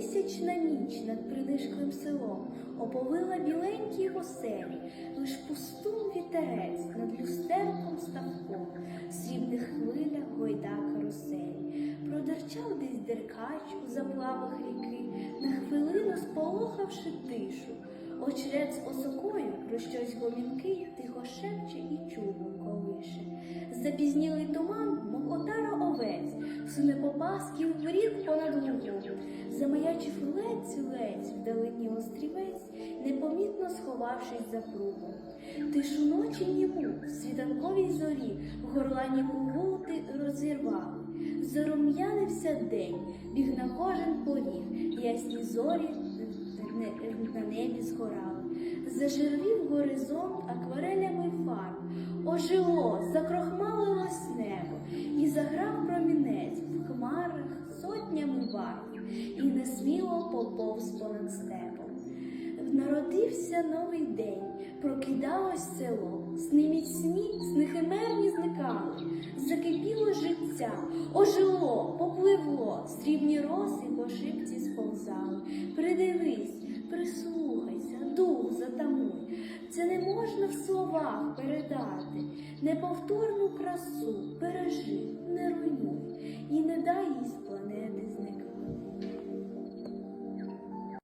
Місячна ніч над принишклим селом оповила біленькі оселі, лиш пустун вітерець над люстерком ставком, срібних хвилях гойда каруселі. Продерчав десь деркач у заплавах ріки, на хвилину сполохавши тишу. Очерець осокою про щось гомінки тихо шепче і чубом колише. Запізнілий туман, мов отара овець, суне по пасків в рік понад лугом. Замаячив лець вдалині острівець, непомітно сховавшись за пругом. Тишу ночі німу, в світанковій зорі, в горлані гугути розірвали. Зарум'янився день, біг на кожен поріг, ясні зорі на небі згорали. Зажервів горизонт акварелями фарб, ожило, закрохмалилось небо, і заграв промінець і несміло поповз понад степом. Народився новий день, прокидалось село, сни міцні, сни химерні зникали, закипіло життя, ожило, попливло, срібні роси по шипці сповзали. Придивись, прислухайся, дух затамуй. Це не можна в словах передати, неповторну красу бережи, не руйнуй